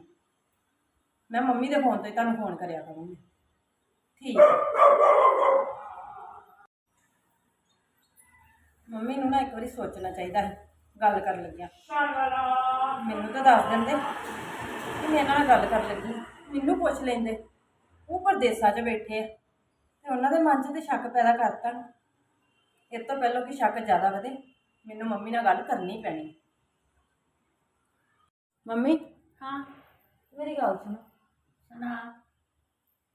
ਮੈਂ ਮੰਮੀ ਦੇ ਫੋਨ ਤੋਂ ਹੀ ਤੁਹਾਨੂੰ ਫੋਨ ਕਰਿਆ ਕਰੂੰਗੀ। ਠੀਕ ਹੈ। ਮੰਮੀ ਨੂੰ ਨਾ ਇੱਕ ਵਾਰੀ ਸੋਚਣਾ ਚਾਹੀਦਾ ਹੈ। ਗੱਲ ਕਰਨ ਲੱਗਿਆ। ਮੈਨੂੰ ਤਾਂ ਦੱਸ ਦਿੰਦੇ ਕਿ ਮੈਂ ਇਹਨਾਂ ਨਾਲ ਗੱਲ ਕਰਨ ਲੱਗੀ। ਮੈਨੂੰ ਪੁੱਛ ਲੈਂਦੇ ਉਹ ਪਰਦੇਸਾਂ 'ਚ ਬੈਠੇ ਆ ਤੇ ਉਹਨਾਂ ਦੇ ਮਨ 'ਚ ਤੇ ਸ਼ੱਕ ਪੈਦਾ ਕਰਤਾ। ਇਹ ਤੋਂ ਪਹਿਲਾਂ ਕਿ ਸ਼ੱਕ ਜ਼ਿਆਦਾ ਵਧੇ ਮੈਨੂੰ ਮੰਮੀ ਨਾਲ ਗੱਲ ਕਰਨੀ ਪੈਣੀ। ਮੰਮੀ? ਹਾਂ। ਮੇਰੀ ਗੱਲ ਸੁਣੋ। ਸੁਣਾ।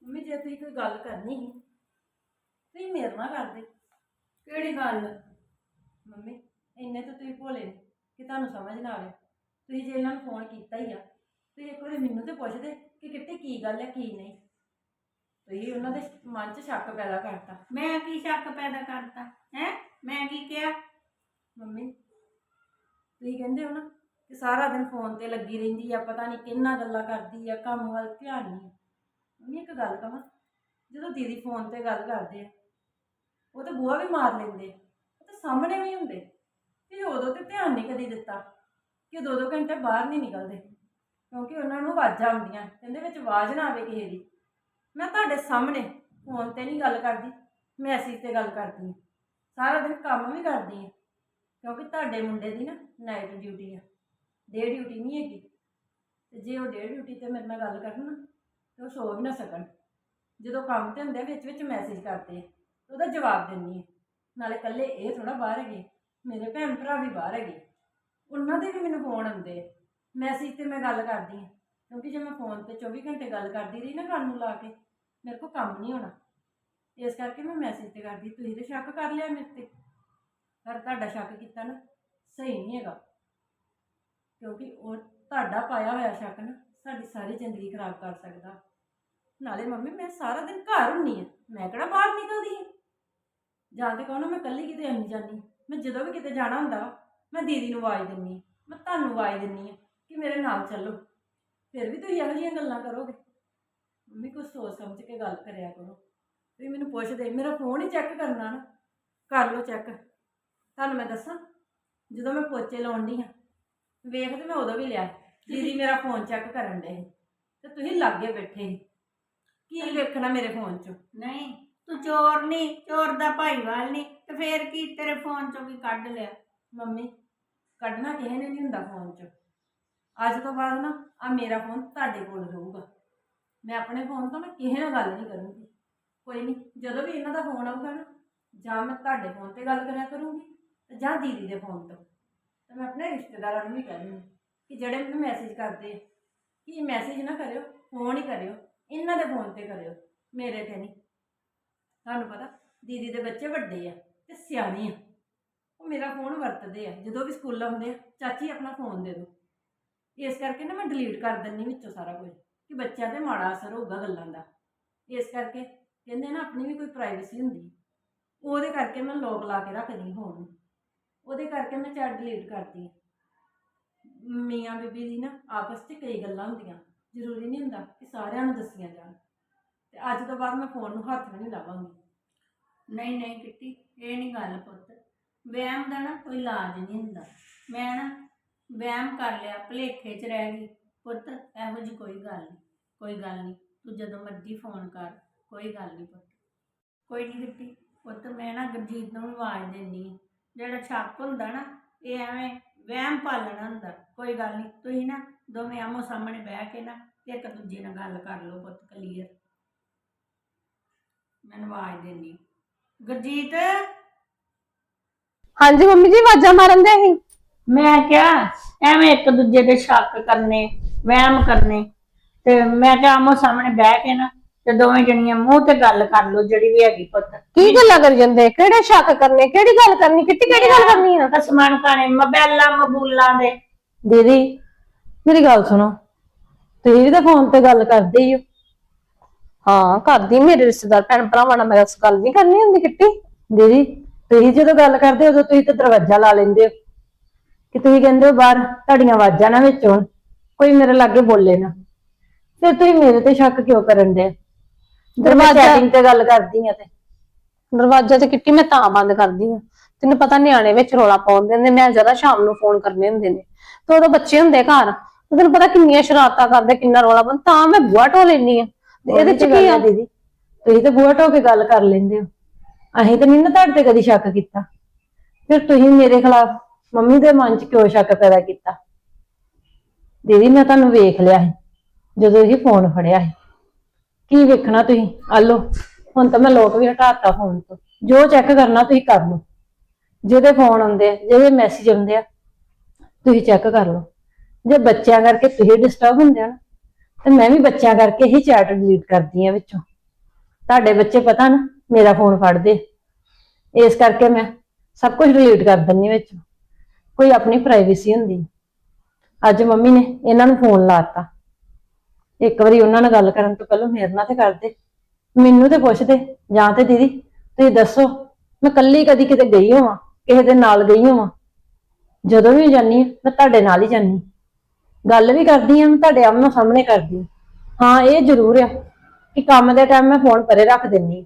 ਮੰਮੀ ਜੇ ਤੁਸੀਂ ਕੋਈ ਗੱਲ ਕਰਨੀ ਸੀ ਤੁਸੀਂ ਮੇਰੇ ਨਾਲ ਕਰਦੇ। ਕਿਹੜੀ ਗੱਲ? ਮੰਮੀ ਇੰਨੇ ਤਾਂ ਤੁਸੀਂ ਭੋਲੇ ਨੇ ਕਿ ਤੁਹਾਨੂੰ ਸਮਝ ਨਾ ਆਵੇ। ਤੁਸੀਂ ਜੇ ਇਹਨਾਂ ਨੂੰ ਫੋਨ ਕੀਤਾ ਹੀ ਆ ਤੁਸੀਂ ਇੱਕ ਵਾਰੀ ਮੈਨੂੰ ਤੇ ਪੁੱਛਦੇ ਕਿ ਕਿੱਥੇ ਕੀ ਗੱਲ ਹੈ ਕੀ ਨਹੀਂ। ਤੁਸੀਂ ਉਹਨਾਂ ਦੇ ਮਨ 'ਚ ਸ਼ੱਕ ਪੈਦਾ ਕਰਤਾ। ਮੈਂ ਕੀ ਸ਼ੱਕ ਪੈਦਾ ਕਰਤਾ? ਹੈ? ਮੈਂ ਕੀ ਕਿਹਾ? ਮੰਮੀ ਤੁਸੀਂ ਕਹਿੰਦੇ ਹੋ ਨਾ ਕਿ ਸਾਰਾ ਦਿਨ ਫੋਨ ਤੇ ਲੱਗੀ ਰਹਿੰਦੀ ਆ ਪਤਾ ਨਹੀਂ ਕਿੰਨਾ ਗੱਲਾਂ ਕਰਦੀ ਆ ਕੰਮ ਵੱਲ ਧਿਆਨ ਨਹੀਂ ਮੰਮੀ ਇੱਕ ਗੱਲ ਕਹਾਂ ਜਦੋਂ ਦੀਦੀ ਫੋਨ ਤੇ ਗੱਲ ਕਰਦੇ ਆ ਉਹ ਤਾਂ ਬੂਹਾ ਵੀ ਮਾਰ ਲੈਂਦੇ ਉਹ ਤਾਂ ਸਾਹਮਣੇ ਵੀ ਹੁੰਦੇ ਤੇ ਉਦੋਂ ਤੇ ਧਿਆਨ ਨਹੀਂ ਕਦੀ ਦਿੱਤਾ ਕਿ ਦੋ ਦੋ ਘੰਟੇ ਬਾਹਰ ਨਹੀਂ ਨਿਕਲਦੇ, ਕਿਉਂਕਿ ਉਹਨਾਂ ਨੂੰ ਆਵਾਜ਼ਾਂ ਆਉਂਦੀਆਂ, ਕਹਿੰਦੇ ਵਿੱਚ ਆਵਾਜ਼ ਨਾ ਆਵੇ ਕਿਸੇ ਦੀ। ਮੈਂ ਤੁਹਾਡੇ ਸਾਹਮਣੇ ਫੋਨ ਤੇ ਨਹੀਂ ਗੱਲ ਕਰਦੀ ਮੈਸੇਜ ਤੇ ਗੱਲ ਕਰਦੀ ਹਾਂ। ਸਾਰਾ ਦਿਨ ਕੰਮ ਵੀ ਕਰਦੀ ਹਾਂ, ਕਿਉਂਕਿ ਤੁਹਾਡੇ ਮੁੰਡੇ ਦੀ ਨਾ ਨਾਈਟ ਡਿਊਟੀ ਆ। ਡੇ ਡਿਊਟੀ ਨਹੀਂ ਹੈਗੀ। ਤੇ ਜੇ ਉਹ ਡੇ ਡਿਊਟੀ ਤੇ ਮੇਰੇ ਨਾਲ ਗੱਲ ਕਰਨ ਨਾ, ਤੇ ਉਹ ਸੋ ਵੀ ਨਾ ਸਕਣ। ਜਦੋਂ ਕੰਮ ਤੇ ਹੁੰਦੇ ਵਿੱਚ ਵਿੱਚ ਮੈਸੇਜ ਕਰਦੇ ਉਹਦਾ ਜਵਾਬ ਦਿੰਨੀ ਹੈ। ਨਾਲੇ ਇਕੱਲੇ ਇਹ ਥੋੜਾ ਬਾਹਰ ਹੈਗੇ ਮੇਰੇ ਭੈਣ ਭਰਾ ਵੀ ਬਾਹਰ ਹੈਗੇ। ਉਹਨਾਂ ਦੇ ਵੀ ਮੈਨੂੰ ਫੋਨ ਆਉਂਦੇ। ਆ ਮੈਸੇਜ ਤੇ ਮੈਂ ਗੱਲ ਕਰਦੀ ਆ ਕਿਉਂਕਿ ਜੇ ਮੈਂ ਫੋਨ ਤੇ 24 ਘੰਟੇ ਗੱਲ ਕਰਦੀ ਰਹੀ ਨਾ ਕੰਨ ਨੂੰ ਲਾ ਕੇ, ਮੇਰੇ ਕੋਲ ਕੰਮ ਨਹੀਂ ਹੋਣਾ। ਇਸ ਕਰਕੇ ਮੈਂ ਮੈਸੇਜ ਤੇ ਕਰਦੀ, ਤੁਸੀਂ ਤੇ ਸ਼ੱਕ ਕਰ ਲਿਆ ਮੇਰੇ ਤੇ। ਪਰ ਤੁਹਾਡਾ ਸ਼ੱਕ ਕੀਤਾ ਨਾ, ਸਹੀ ਨਹੀਂ ਹੈਗਾ। ਕਿਉਂਕਿ ਉਹ ਤੁਹਾਡਾ ਪਾਇਆ ਹੋਇਆ ਸ਼ੱਕ ਨਾ, ਸਾਡੀ ਸਾਰੀ ਜ਼ਿੰਦਗੀ ਖਰਾਬ ਕਰ ਸਕਦਾ। ਨਾਲੇ ਮੰਮੀ, ਮੈਂ ਸਾਰਾ ਦਿਨ ਘਰ ਹੁੰਨੀ ਆ। ਮੈਂ ਕਿਹੜਾ ਬਾਹਰ ਨਿਕਲਦੀ ਆ? ਜਾਂ ਤੇ ਕਹੋ ਨਾ ਮੈਂ ਕੱਲੀ ਕਿਤੇ ਆਉਂਦੀ ਜਾਂਦੀ ਮੈਂ ਜਦੋਂ ਵੀ ਕਿਤੇ ਜਾਣਾ ਹੁੰਦਾ, ਮੈਂ ਦੀਦੀ ਨੂੰ ਆਵਾਜ਼ ਦਿੰਨੀ ਆ ਮੈਂ ਤੁਹਾਨੂੰ ਆਵਾਜ਼ ਦਿੰਨੀ ਆ ਕਿ ਮੇਰੇ ਨਾਲ ਚੱਲੋ। ਫਿਰ ਵੀ ਤੁਸੀਂ ਇਹੋ ਜਿਹੀਆਂ ਗੱਲਾਂ ਕਰੋਗੇ? ਮੰਮੀ, ਕੁਛ ਸੋਚ ਸਮਝ ਕੇ ਗੱਲ ਕਰਿਆ ਕਰੋ। ਤੁਸੀਂ ਮੈਨੂੰ ਪੁੱਛਦੇ, ਮੇਰਾ ਫੋਨ ਹੀ ਚੈੱਕ ਕਰਨਾ ਨਾ। ਕਰ ਲਓ ਚੈੱਕ ਤੁਹਾਨੂੰ ਮੈਂ ਦੱਸਾਂ, ਜਦੋਂ ਮੈਂ ਪੋਚੇ ਲਾਉਣ ਦੀ ਹਾਂ, ਵੇਖ ਤੇ ਮੈਂ ਉਦੋਂ ਵੀ ਲਿਆ। ਦੀਦੀ ਮੇਰਾ ਫੋਨ ਚੈੱਕ ਕਰਨ ਦੇ ਤੇ ਤੁਸੀਂ ਲਾਗੇ ਬੈਠੇ ਸੀ। ਕੀ ਵੇਖਣਾ ਮੇਰੇ ਫੋਨ 'ਚ? ਨਹੀਂ, ਤੂੰ ਚੋਰ ਨਹੀਂ ਚੋਰ ਦਾ ਭਾਈਵਾਲ ਨਹੀਂ ਤੇ ਫੇਰ ਕੀ ਤੇਰੇ ਫੋਨ ਚੋਂ ਕੀ ਕੱਢ ਲਿਆ? ਮੰਮੀ, ਕੱਢਣਾ ਕਿਸੇ ਨੇ ਨਹੀਂ ਹੁੰਦਾ ਫੋਨ 'ਚ। ਅੱਜ ਤੋਂ ਬਾਅਦ ਨਾ ਆ ਮੇਰਾ ਫੋਨ ਤੁਹਾਡੇ ਕੋਲ ਰਹੂਗਾ। ਮੈਂ ਆਪਣੇ ਫੋਨ ਤੋਂ ਨਾ ਕਿਸੇ ਨਾਲ ਗੱਲ ਨਹੀਂ ਕਰੂੰਗੀ। ਕੋਈ ਨਹੀਂ, ਜਦੋਂ ਵੀ ਇਹਨਾਂ ਦਾ ਫੋਨ ਆਊਗਾ ਨਾ, ਜਾਂ ਮੈਂ ਤੁਹਾਡੇ ਫੋਨ ਤੇ ਗੱਲ ਕਰਿਆ ਕਰੂੰਗੀ, ਤੇ ਜਾਂ ਦੀਦੀ ਦੇ ਫੋਨ ਤੋਂ। ਤੇ ਮੈਂ ਆਪਣੇ ਰਿਸ਼ਤੇਦਾਰਾਂ ਨੂੰ ਵੀ ਕਹਿ ਦੂੰਗੀ ਕਿ ਜਿਹੜੇ ਮੈਨੂੰ ਮੈਸੇਜ ਕਰਦੇ ਆ, ਕਿ ਮੈਸੇਜ ਨਾ ਕਰਿਓ ਫੋਨ ਹੀ ਕਰਿਓ, ਇਹਨਾਂ ਦੇ ਫੋਨ ਤੇ ਕਰਿਓ, ਮੇਰੇ ਤੇ ਨਹੀਂ। ਤੁਹਾਨੂੰ ਪਤਾ, ਦੀਦੀ ਦੇ ਬੱਚੇ ਵੱਡੇ ਆ। ਤੇ ਸਿਆਣੇ ਆ। ਉਹ ਮੇਰਾ ਫੋਨ ਵਰਤਦੇ ਆ। ਜਦੋਂ ਵੀ ਸਕੂਲ ਆਉਂਦੇ ਆ, ਚਾਚੀ ਆਪਣਾ ਫੋਨ ਦੇ ਦਿਓ ਇਸ ਕਰਕੇ ਨਾ ਮੈਂ ਡਿਲੀਟ ਕਰ ਦਿੰਨੀ ਵਿੱਚੋਂ ਸਾਰਾ ਕੁਝ, ਕਿ ਬੱਚਿਆਂ ਤੇ ਮਾੜਾ ਅਸਰ ਹੋਊਗਾ ਗੱਲਾਂ ਦਾ। ਇਸ ਕਰਕੇ ਕਹਿੰਦੇ ਨਾ ਆਪਣੀ ਵੀ ਕੋਈ ਪ੍ਰਾਈਵੇਸੀ ਹੁੰਦੀ ਉਹਦੇ ਕਰਕੇ ਮੈਂ ਲੋਕ ਲਾ ਕੇ ਰੱਖਦੀ ਫੋਨ ਨੂੰ। ਉਹਦੇ ਕਰਕੇ ਮੈਂ ਚੈਟ ਡਿਲੀਟ ਕਰਦੀ ਹਾਂ। ਮੀਆਂ ਬੀਬੀ ਦੀ ਨਾ ਆਪਸ 'ਚ ਕਈ ਗੱਲਾਂ ਹੁੰਦੀਆਂ। ਜ਼ਰੂਰੀ ਨਹੀਂ ਹੁੰਦਾ ਕਿ ਸਾਰਿਆਂ ਨੂੰ ਦੱਸੀਆਂ ਜਾਣ। ਤੇ ਅੱਜ ਤੋਂ ਬਾਅਦ ਮੈਂ ਫੋਨ ਨੂੰ ਹੱਥ ਵੀ ਨਹੀਂ ਲਾਵਾਂਗੀ। ਨਹੀਂ ਨਹੀਂ ਕਿੱਟੀ, ਇਹ ਨਹੀਂ ਗੱਲ ਪੁੱਤ। ਵਹਿਮ ਦਾ ਨਾ ਕੋਈ ਇਲਾਜ ਨਹੀਂ ਹੁੰਦਾ। ਮੈਂ ਨਾ ਵਹਿਮ ਕਰ ਲਿਆ, ਭੁਲੇਖੇ 'ਚ ਰਹਿ ਗਈ। ਪੁੱਤ, ਇਹੋ ਜੀ ਕੋਈ ਗੱਲ ਨਹੀਂ ਕੋਈ ਗੱਲ ਨਹੀਂ ਤੂੰ ਜਦੋਂ ਮਰਜ਼ੀ ਫੋਨ ਕਰ, ਕੋਈ ਗੱਲ ਨਹੀਂ ਪੁੱਤ। ਕੋਈ ਨਹੀਂ ਕਿੱਟੀ, ਪੁੱਤ, ਮੈਂ ਨਾ ਗੁਰਜੀਤ ਨੂੰ ਵੀ ਆਵਾਜ਼ ਦਿੰਦੀ ਹਾਂ। ਜਿਹੜਾ ਛੱਕ ਹੁੰਦਾ ਨਾ, ਇਹ ਐਵੇਂ ਵਹਿਮ ਪਾਲਣਾ ਹੁੰਦਾ। ਕੋਈ ਗੱਲ ਨਹੀਂ ਤੁਸੀਂ ਨਾ ਦੋਵੇਂ ਆਮੋ ਸਾਹਮਣੇ ਬਹਿ ਕੇ ਨਾ ਇੱਕ ਦੂਜੇ ਨਾਲ ਗੱਲ ਕਰ ਲਓ ਪੁੱਤ ਕਲੀਅਰ ਮੈਨੂੰ ਆਵਾਜ਼ ਦੇਣੀ ਗੁਰਜੀਤ? ਹਾਂਜੀ ਮੰਮੀ ਜੀ ਆਵਾਜ਼ਾਂ ਮਾਰਨ ਦੇ ਸੀ ਮੈਂ ਕਿਹਾ ਐਵੇਂ ਇੱਕ ਦੂਜੇ ਦੇ ਸ਼ੱਕ ਕਰਨੇ ਵਹਿਮ ਕਰਨੇ ਤੇ ਮੈਂ ਕਿਹਾ ਆਮੋ ਸਾਹਮਣੇ ਬਹਿ ਕੇ ਨਾ ਤੇ ਦੋਵੇਂ ਜਣੀਆਂ ਮੂੰਹ ਤੇ ਗੱਲ ਕਰ ਲਓ ਜਿਹੜੀ ਵੀ ਹੈਗੀ ਪੁੱਤ। ਕੀ ਗੱਲਾਂ ਕਰੀ ਜਾਂਦੇ? ਕਿਹੜੇ ਸ਼ੱਕ ਕਰਨੇ? ਕਿਹੜੀ ਗੱਲ ਕਰਨੀ? ਕਿੱਟੀ ਕਿਹੜੀ ਗੱਲ ਕਰਨੀ ਆ? ਕਸਮਾਨ ਕਾਣੇ ਮਬੈਲਾ ਮਬੂਲਾਂ ਦੇ। ਦੀਦੀ ਮੇਰੀ ਗੱਲ ਸੁਣੋ। ਤੁਸੀਂ ਵੀ ਤਾਂ ਫੋਨ ਤੇ ਗੱਲ ਕਰਦੇ ਹੀ ਹੋ। ਹਾਂ ਕਰਦੀ ਮੇਰੇ ਰਿਸ਼ਤੇਦਾਰ ਭੈਣ ਭਰਾਵਾਂ ਨਾਲ ਮੈਂ ਇਸ ਗੱਲ ਨਹੀਂ ਕਰਨੀ ਹੁੰਦੀ ਕਿੱਟੀ। ਦੀਦੀ ਤੁਸੀਂ ਜਦੋਂ ਗੱਲ ਕਰਦੇ ਹੋ ਉਦੋਂ ਤੁਸੀਂ ਤਾਂ ਦਰਵਾਜ਼ਾ ਲਾ ਲੈਂਦੇ ਹੋ। ਕਿ ਤੁਸੀਂ ਕਹਿੰਦੇ ਹੋ ਬਾਹਰ ਤੁਹਾਡੀਆਂ ਆਵਾਜ਼ਾਂ ਨਾ ਵਿੱਚ ਹੋਣ ਕੋਈ ਮੇਰੇ ਲਾਗੇ ਬੋਲੇ ਨਾ। ਫਿਰ ਤੁਸੀਂ ਮੇਰੇ ਤੇ ਸ਼ੱਕ ਕਿਉਂ ਕਰਨ ਦੇ ਦਰਵਾਜ਼ਾ ਦਰਵਾਜ਼ਾ- ਤੇ ਗੱਲ ਕਰਦੀ ਆ ਤੇ। ਦਰਵਾਜ਼ਾ ਤੇ ਕਿੱਟੀ ਮੈਂ ਤਾਂ ਬੰਦ ਕਰਦੀ ਆ ਤੈਨੂੰ ਪਤਾ ਨਿਆਣੇ ਵਿੱਚ ਰੋਲਾ ਪਾਉਂਦੇ ਨੇ ਮੈਂ ਜ਼ਿਆਦਾ ਸ਼ਾਮ ਨੂੰ ਫੋਨ ਕਰਨੇ ਹੁੰਦੇ ਨੇ। ਤੇ ਉਦੋਂ ਬੱਚੇ ਹੁੰਦੇ ਘਰ ਤੇ ਤੈਨੂੰ ਪਤਾ ਕਿੰਨੀਆਂ ਸ਼ਰਾਰਤਾਂ ਕਰਦੇ ਕਿੰਨਾ ਰੋਲਾ ਪਾਉਂਦੇ ਤਾਂ ਮੈਂ ਬੁਆ ਢੋ ਲੈਣੀ ਆ ਇਹਦੇ ਚ ਕੀ ਆ? ਦੀਦੀ ਤੁਸੀਂ ਤਾਂ ਬੂਹਾ ਢੋ ਕੇ ਗੱਲ ਕਰ ਲੈਂਦੇ ਹੋ। ਅਸੀਂ ਤਾਂ ਨਹੀਂ ਨਾ ਤੁਹਾਡੇ ਤੇ ਕਦੀ ਸ਼ੱਕ ਕੀਤਾ। ਫਿਰ ਤੁਸੀਂ ਮੇਰੇ ਖਿਲਾਫ ਮੰਮੀ ਦੇ ਮਨ 'ਚ ਕਿਉਂ ਸ਼ੱਕ ਪੈਦਾ ਕੀਤਾ? ਦੀਦੀ ਮੈਂ ਤੁਹਾਨੂੰ ਵੇਖ ਲਿਆ ਸੀ ਜਦੋਂ ਇਹ ਫੋਨ ਫੜਿਆ ਸੀ। ਕੀ ਵੇਖਣਾ ਤੁਸੀਂ? ਆ ਲਓ ਹੁਣ ਤਾਂ ਮੈਂ ਲੋਕ ਵੀ ਹਟਾਤਾ ਫੋਨ ਤੋਂ। ਜੋ ਚੈੱਕ ਕਰਨਾ ਤੁਸੀਂ ਕਰ ਲਓ। ਜਿਹਦੇ ਫੋਨ ਆਉਂਦੇ ਆ ਜਿਹਦੇ ਮੈਸੇਜ ਆਉਂਦੇ ਆ ਤੁਸੀਂ ਚੈੱਕ ਕਰ ਲਓ। ਜੇ ਬੱਚਿਆਂ ਕਰਕੇ ਤੁਸੀਂ ਡਿਸਟਰਬ ਹੁੰਦੇ ਆ ਨਾ ਤੇ ਮੈਂ ਵੀ ਬੱਚਿਆਂ ਕਰਕੇ ਹੀ ਚੈਟ ਡਿਲੀਟ ਕਰਦੀ ਆ ਵਿੱਚੋਂ। ਤੁਹਾਡੇ ਬੱਚੇ ਪਤਾ ਨਾ, ਮੇਰਾ ਫੋਨ ਫੜਦੇ। ਇਸ ਕਰਕੇ ਮੈਂ ਸਭ ਕੁਝ ਡਿਲੀਟ ਕਰ ਦਿੰਦੀ ਵਿੱਚੋਂ। ਕੋਈ ਆਪਣੀ ਪ੍ਰਾਈਵੇਸੀ ਹੁੰਦੀ। ਅੱਜ ਮੰਮੀ ਨੇ ਇਹਨਾਂ ਨੂੰ ਫੋਨ ਲਾਤਾ ਇੱਕ ਵਾਰੀ ਉਹਨਾਂ ਨਾਲ ਗੱਲ ਕਰਨ ਤੋਂ ਪਹਿਲਾਂ ਮੇਰੇ ਨਾਲ ਤੇ ਕਰਦੇ ਮੈਨੂੰ ਤੇ ਪੁੱਛਦੇ ਜਾਂ ਤੇ ਦੀਦੀ, ਤੁਸੀਂ ਦੱਸੋ, ਮੈਂ ਕੱਲੀ ਕਦੀ ਕਿਤੇ ਗਈ ਹੋਵਾਂ, ਕਿਸੇ ਦੇ ਨਾਲ ਗਈ ਹੋਵਾਂ। ਜਦੋਂ ਵੀ ਜਾਨੀ ਹਾਂ ਮੈਂ ਤੁਹਾਡੇ ਨਾਲ ਹੀ ਜਾਨੀ ਗੱਲ ਵੀ ਕਰਦੀ ਹਾਂ ਮੈਂ ਤੁਹਾਡੇ ਆਮੋ ਸਾਹਮਣੇ ਕਰਦੀ ਹਾਂ, ਇਹ ਜ਼ਰੂਰ ਆ ਕਿ ਕੰਮ ਦੇ ਟਾਈਮ ਮੈਂ ਫੋਨ ਪਰੇ ਰੱਖ ਦਿੰਨੀ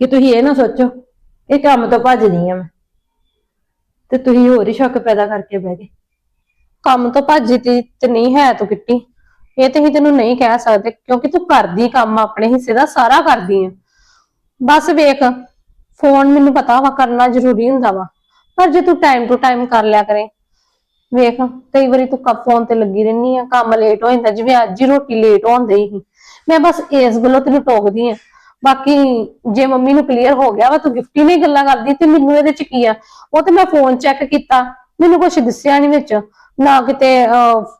ਕਿ ਤੁਸੀਂ ਇਹ ਨਾ ਸੋਚੋ, ਇਹ ਕੰਮ ਤੋਂ ਭੱਜਦੀ ਆ ਮੈਂ। ਤੇ ਤੁਸੀਂ ਹੋਰ ਹੀ ਸ਼ੱਕ ਪੈਦਾ ਕਰਕੇ ਬਹਿ ਗਏ। ਕੰਮ ਤੋਂ ਭੱਜੀ ਤੇ ਨਹੀਂ ਹੈ ਤੂੰ ਕਿੱਟੀ। ਇਹ ਤੇ ਹੀ ਤੈਨੂੰ ਨਹੀਂ ਕਹਿ ਸਕਦੇ, ਕਿਉਂਕਿ ਤੂੰ ਕਰਦੀ ਕੰਮ ਆਪਣੇ ਹਿੱਸੇ ਦਾ ਸਾਰਾ ਕਰਦੀ ਆ। ਬਸ ਵੇਖ ਫੋਨ ਮੈਨੂੰ ਪਤਾ ਵਾ, ਕਰਨਾ ਜ਼ਰੂਰੀ ਹੁੰਦਾ ਵਾ। ਪਰ ਜੇ ਤੂੰ ਟਾਈਮ ਟੂ ਟਾਈਮ ਕਰ ਲਿਆ ਕਰੇ ਵੇਖ, ਕਈ ਵਾਰੀ ਤੂੰ ਕੱਪ ਫੋਨ ਤੇ ਲੱਗੀ ਰਹਿਨੀ ਆ, ਕੰਮ ਲੇਟ ਹੋ ਜਾਂਦਾ, ਜਿਵੇਂ ਅੱਜ ਹੀ ਰੋਟੀ ਲੇਟ ਹੁੰਦੀ ਸੀ। ਮੈਂ ਬਸ ਇਸ ਗੱਲੋਂ ਤੈਨੂੰ ਟੋਕਦੀ ਆ। ਬਾਕੀ ਜੇ ਮੰਮੀ ਨੂੰ ਕਲੀਅਰ ਹੋ ਗਿਆ ਵਾ, ਤੂੰ ਗਿਫਟੀ ਨਹੀਂ ਗੱਲਾਂ ਕਰਦੀ, ਤੇ ਮੈਨੂੰ ਇਹਦੇ ਚ ਕੀ ਆ? ਉਹ ਤੇ ਮੈਂ ਫੋਨ ਚੈੱਕ ਕੀਤਾ, ਮੈਨੂੰ ਕੁਝ ਦਿਸਿਆ ਨਹੀਂ ਵਿੱਚ। ਨਾ ਕਿਤੇ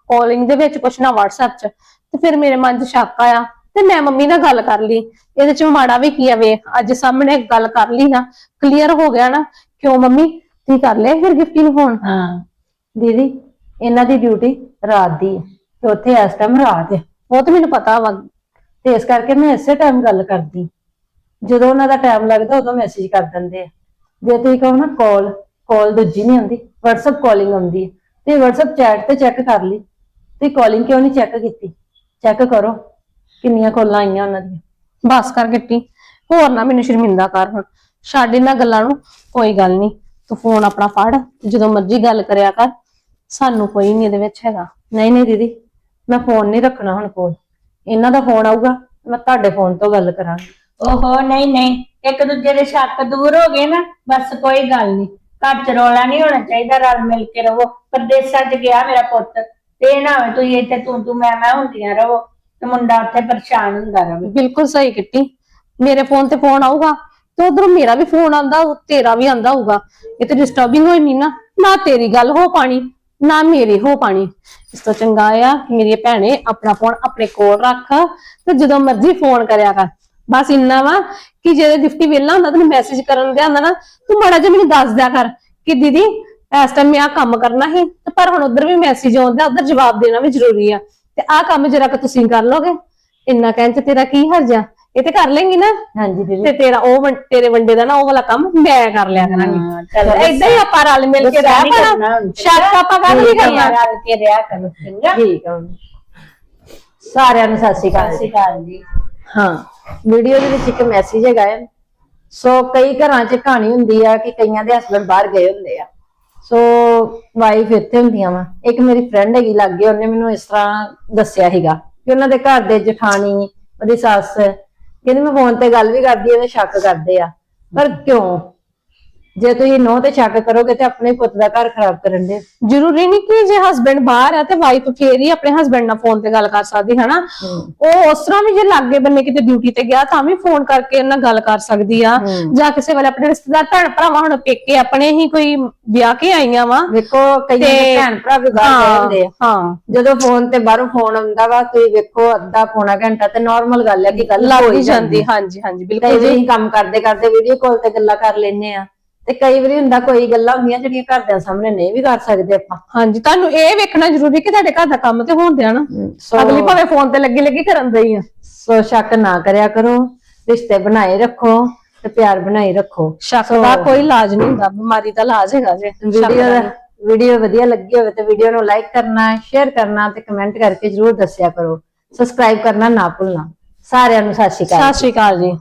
ਕਾਲਿੰਗ ਦੇ ਵਿੱਚ ਕੁਝ ਨਾ WhatsApp 'ਚ। ਤੇ ਫਿਰ ਮੇਰੇ ਮਨ 'ਚ ਸ਼ੱਕ ਆਇਆ, ਤੇ ਮੈਂ ਮੰਮੀ ਨਾਲ ਗੱਲ ਕਰ ਲਈ। ਇਹਦੇ 'ਚ ਮਾੜਾ ਵੀ ਕੀ ਆ ਵੇਖ, ਅੱਜ ਸਾਹਮਣੇ ਗੱਲ ਕਰ ਲਈ ਨਾ ਕਲੀਅਰ ਹੋ ਗਿਆ ਨਾ। ਕਿਉਂ ਮੰਮੀ? ਤੁਸੀਂ ਕਰ ਲਿਆ ਫਿਰ ਗਿਫਟੀ ਨੂੰ ਫੋਨ ਹਾਂ। ਦੀਦੀ, ਇਹਨਾਂ ਦੀ ਡਿਊਟੀ ਰਾਤ ਦੀ ਹੈ ਤੇ ਉੱਥੇ ਇਸ ਟਾਈਮ ਰਾਤ ਹੈ ਉਹ ਤੇ ਮੈਨੂੰ ਪਤਾ ਵਾ, ਤੇ ਇਸ ਕਰਕੇ ਮੈਂ ਇਸੇ ਟਾਈਮ ਗੱਲ ਕਰਦੀ। ਜਦੋਂ ਉਹਨਾਂ ਦਾ ਟਾਈਮ ਲੱਗਦਾ, ਉਦੋਂ ਮੈਸੇਜ ਕਰ ਦਿੰਦੇ ਆ। ਜੇ ਤੁਸੀਂ ਕਹੋ ਨਾ ਕਾਲ ਕਾਲ ਦੂਜੀ ਨਹੀਂ ਆਉਂਦੀ, WhatsApp ਕਾਲਿੰਗ ਆਉਂਦੀ ਹੈ ਤੇ WhatsApp ਚੈਟ ਤੇ ਚੈੱਕ ਕਰ ਲਈ, ਤੇ ਕਾਲਿੰਗ ਕਿਉਂ ਨਹੀਂ ਚੈੱਕ ਕੀਤੀ? ਚੈੱਕ ਕਰੋ, ਕਿੰਨੀਆਂ ਕਾਲਾਂ ਆਈਆਂ ਉਹਨਾਂ ਦੀਆਂ। ਬਸ ਕਰ ਗੱਟੀ, ਹੋਰ ਨਾ ਮੈਨੂੰ ਸ਼ਰਮਿੰਦਾ ਕਰ ਹੁਣ। ਛੱਡ ਇਹਨਾਂ ਗੱਲਾਂ ਨੂੰ, ਕੋਈ ਗੱਲ ਨਹੀਂ। ਤੂੰ ਫੋਨ ਆਪਣਾ ਫੜ ਤੇ ਜਦੋਂ ਮਰਜ਼ੀ ਗੱਲ ਕਰਿਆ ਕਰ। ਸਾਨੂੰ ਕੋਈ ਨਹੀਂ ਇਹਦੇ ਵਿੱਚ ਹੈਗਾ। ਨਹੀਂ ਨਹੀਂ ਦੀਦੀ ਮੈਂ ਫੋਨ ਨਹੀਂ ਰੱਖਣਾ ਹੁਣ ਕੋਲ ਇਹਨਾਂ ਦਾ ਫੋਨ ਆਊਗਾ ਮੈਂ ਤੁਹਾਡੇ ਫੋਨ ਤੋਂ ਗੱਲ ਕਰਾਂਗੀ। ਓਹੋ ਨਹੀਂ ਨਹੀਂ ਇੱਕ ਦੂਜੇ ਦੇ ਸ਼ੱਕ ਦੂਰ ਹੋ ਗਏ ਨਾ ਬਸ ਕੋਈ ਗੱਲ ਨਹੀਂ ਘਰ ਚ ਰੌਲਾ ਨਹੀਂ ਹੋਣਾ ਚਾਹੀਦਾ ਰਲ ਮਿਲ ਕੇ ਰਹੋ ਪਰਦੇਸਾਂ ਚ ਗਿਆ ਮੇਰਾ ਪੁੱਤ ਤੇ ਇਹ ਨਾ ਹੋਵੇ ਤੁਸੀਂ ਇੱਥੇ ਤੂੰ ਤੂੰ ਮੈਂ ਮੈਂ ਹੁੰਦੀਆਂ ਰਹੋ ਤੇ ਮੁੰਡਾ ਉੱਥੇ ਪਰੇਸ਼ਾਨ ਹੁੰਦਾ ਰਹੇ ਬਿਲਕੁਲ ਸਹੀ ਕਿੱਟੀ ਮੇਰੇ ਫੋਨ ਤੇ ਫੋਨ ਆਊਗਾ ਤੇ ਉਧਰੋਂ ਮੇਰਾ ਵੀ ਫੋਨ ਆਂਦਾ ਤੇਰਾ ਵੀ ਆਂਦਾ ਹੋਊਗਾ। ਇਹ ਤੇ ਡਿਸਟਰਬਿੰਗ ਹੋਈ ਨਹੀਂ ਨਾ। ਨਾ ਤੇਰੀ ਗੱਲ ਹੋ ਪਾਣੀ, ਨਾ ਮੇਰੀ ਹੋ ਪਾਣੀ। ਇਸ ਤੋਂ ਚੰਗਾ ਆ ਕਿ ਮੇਰੀ ਭੈਣੇ ਆਪਣਾ ਫੋਨ ਆਪਣੇ ਕੋਲ ਰੱਖ ਤੇ ਜਦੋਂ ਮਰਜ਼ੀ ਫੋਨ ਕਰਿਆ ਕਰ। ਬਸ ਇੰਨਾ ਵਾ ਕਿ ਜਦੋਂ ਗਿਫਟੀ ਵੇਲਾ ਹੁੰਦਾ, ਤੈਨੂੰ ਮੈਸੇਜ ਕਰਨ ਦੇ ਹੁੰਦਾ ਨਾ, ਤੂੰ ਮਾੜਾ ਜਿਹਾ ਮੈਨੂੰ ਦੱਸ ਦਿਆ ਕਰ ਕਿ ਦੀਦੀ, ਇਸ ਟਾਈਮ ਮੈਂ ਆ ਕੰਮ ਕਰਨਾ ਸੀ ਤੇ ਪਰ ਹੁਣ ਉਧਰ ਵੀ ਮੈਸੇਜ ਆਉਂਦਾ, ਉਧਰ ਜਵਾਬ ਦੇਣਾ ਵੀ ਜ਼ਰੂਰੀ ਆ। ਤੇ ਆਹ ਕੰਮ ਜਰਾ ਕਿ ਤੁਸੀਂ ਕਰ ਲੋਗੇ। ਇੰਨਾ ਕਹਿਣ ਚ ਤੇਰਾ ਕੀ ਹਰਜ ਆ? ਇਹ ਤੇ ਕਰ ਲੇਂਗੀ ਨਾ। ਹਾਂਜੀ ਦੀਦੀ। ਤੇ ਤੇਰਾ ਉਹ ਵੰ- ਤੇਰੇ ਵੰਡੇ ਦਾ ਨਾ ਉਹ ਵਾਲਾ ਕੰਮ ਮੈਂ ਕਰ ਲਿਆ ਕਰਾਂਗੀ। ਹਾਂ, ਚੱਲ ਏਦਾਂ ਹੀ ਆਪਾਂ ਰਲ ਮਿਲ ਕੇ ਗੁੱਸਾ ਰਹਿ ਨਹੀਂ ਕਰਨਾ ਹੁਣ, ਸ਼ੱਕ ਆਪਾਂ ਕਰ ਨਹੀਂ ਕਰਨਾ। ਰਲ ਕੇ ਰਿਹਾ ਕਰੋ ਚੰਗਾ? ਠੀਕ ਆ। ਸਾਰਿਆਂ ਨੂੰ ਸਤਿ ਸ਼੍ਰੀ ਅਕਾਲ ਸਤਿ ਜੀ। ਸ਼੍ਰੀ ਅਕਾਲ ਜੀ। ਹਾਂ ਵੀਡੀਓ ਦੇ ਵਿੱਚ ਇੱਕ ਮੈਸੇਜ ਹੈਗਾ ਹੈ ਸੋ ਕਈ ਘਰਾਂ 'ਚ ਕਹਾਣੀ ਹੁੰਦੀ ਆ ਕਿ ਕਈਆਂ ਦੇ ਹਸਬੰਡ ਬਾਹਰ ਗਏ ਹੁੰਦੇ ਆ। ਸੋ ਵਾਈਫ ਇੱਥੇ ਹੁੰਦੀਆਂ ਵਾ। ਇੱਕ ਮੇਰੀ ਫਰੈਂਡ ਹੈਗੀ ਲੱਗੇ ਉਹਨੇ ਮੈਨੂੰ ਇਸ ਤਰ੍ਹਾਂ ਦੱਸਿਆ ਹੈਗਾ ਕਿ ਉਹਨਾਂ ਦੇ ਘਰ ਦੇ ਜਠਾਣੀ ਉਹਦੀ ਸੱਸ ਕਹਿੰਦੀ ਮੈਂ ਫੋਨ ਤੇ ਗੱਲ ਵੀ ਕਰਦੀ ਐ ਸ਼ੱਕ ਕਰਦੇ ਆ। ਪਰ ਕਿਉਂ? ਜੇ ਤੁਸੀਂ ਨੋ ਤੇ ਸ਼ੱਕ ਕਰੋਗੇ ਤੇ ਆਪਣੇ ਪੁੱਤ ਦਾ ਘਰ ਖਰਾਬ ਕਰਨ ਦੇ। ਜ਼ਰੂਰੀ ਨਹੀਂ ਕਿ ਜੇ ਹਸਬੰਡ ਬਾਹਰ ਆ ਤੇ ਵਾਈਫ ਫੇਰ ਹੀ ਆਪਣੇ ਹਸਬੰਡ ਨਾਲ ਫੋਨ ਤੇ ਗੱਲ ਕਰ ਸਕਦੀ ਹੈ। ਨਾ ਉਹ ਉਸ ਤਰ੍ਹਾਂ ਵੀ ਜੇ ਲਾਗੇ ਬੰਨੇ ਕਿਤੇ ਡਿਊਟੀ ਤੇ ਗਿਆ ਤਾਂ ਵੀ ਫੋਨ ਕਰਕੇ ਉਹਨਾਂ ਨਾਲ ਗੱਲ ਕਰ ਸਕਦੀ ਆ। ਜਾਂ ਕਿਸੇ ਵੇਲੇ ਆਪਣੇ ਰਿਸ਼ਤੇਦਾਰ ਭੈਣ ਭਰਾਵਾਂ ਹੁਣ ਪੇਕੇ ਆਪਣੇ ਹੀ ਕੋਈ ਵਿਆਹ ਕੇ ਆਈਆਂ ਵਾ। ਵੇਖੋ ਤੇ- ਭੈਣ ਭਰਾ ਵੀ ਬਾਹਰ ਗਏ ਹੁੰਦੇ ਆ। ਹਾਂ। ਜਦੋਂ ਫੋਨ ਤੇ ਬਾਹਰੋਂ ਫੋਨ ਆਉਂਦਾ ਵਾ ਤੁਸੀਂ ਵੇਖੋ ਅੱਧਾ ਪੌਣਾ ਘੰਟਾ ਤੇ ਨਾਰਮਲ ਗੱਲ ਹੈ ਕਿ ਗੱਲ ਹੋ ਜਾਂਦੀ ਹਾਂਜੀ ਹਾਂਜੀ ਕਈ ਬਿਲਕੁਲ। ਜੀ ਕੰਮ ਕਰਦੇ ਕਰਦੇ ਵੀਡੀਓ ਕਾਲ ਤੇ ਗੱਲਾਂ ਕਰ ਲੈਨੇ ਆ। ਤੇ ਕਈ ਵਾਰੀ ਹੁੰਦਾ ਕੋਈ ਗੱਲਾਂ ਹੁੰਦੀਆਂ ਜਿਹੜੀਆਂ ਘਰਦਿਆਂ ਸਾਹਮਣੇ ਨਹੀਂ ਵੀ ਕਰ ਸਕਦੇ ਆਪਾਂ। ਹਾਂਜੀ ਤੁਹਾਨੂੰ ਇਹ ਵੇਖਣਾ ਜ਼ਰੂਰੀ ਕਿ ਤੁਹਾਡੇ ਘਰ ਦਾ ਕੰਮ ਤੇ ਹੋਣ ਦਿਆ ਨਾ। ਸੋ ਅਗਲੀ ਭਾਵੇਂ ਫੋਨ ਤੇ ਲੱਗੀ ਲੱਗੀ ਕਰਨ ਦਈ ਆ। ਸੋ ਸ਼ੱਕ ਨਾ ਕਰਿਆ ਕਰੋ ਰਿਸ਼ਤੇ ਬਣਾਏ ਰੱਖੋ ਤੇ ਪਿਆਰ ਬਣਾਈ ਰੱਖੋ। ਸ਼ੱਕ ਦਾ ਕੋਈ ਇਲਾਜ ਨਹੀਂ ਹੁੰਦਾ ਬਿਮਾਰੀ ਦਾ ਇਲਾਜ ਹੈਗਾ ਜੇ। ਸ਼ੱਕ ਵੀਡੀਓ ਦਾ ਨਹੀਂ। ਵੀਡੀਓ ਵਧੀਆ ਲੱਗੀ ਹੋਵੇ ਤੇ ਵੀਡੀਓ ਨੂੰ ਲਾਈਕ ਕਰਨਾ ਸ਼ੇਅਰ ਕਰਨਾ ਤੇ ਕਮੈਂਟ ਕਰਕੇ ਜਰੂਰ ਦੱਸਿਆ ਕਰੋ। ਸਬਸਕ੍ਰਾਈਬ ਕਰਨਾ ਨਾ ਭੁੱਲਣਾ। ਸਾਰਿਆਂ ਨੂੰ ਸਤਿ ਸ਼੍ਰੀ ਅਕਾਲ ਸਤਿ ਸ਼੍ਰੀ ਅਕਾਲ ਜੀ।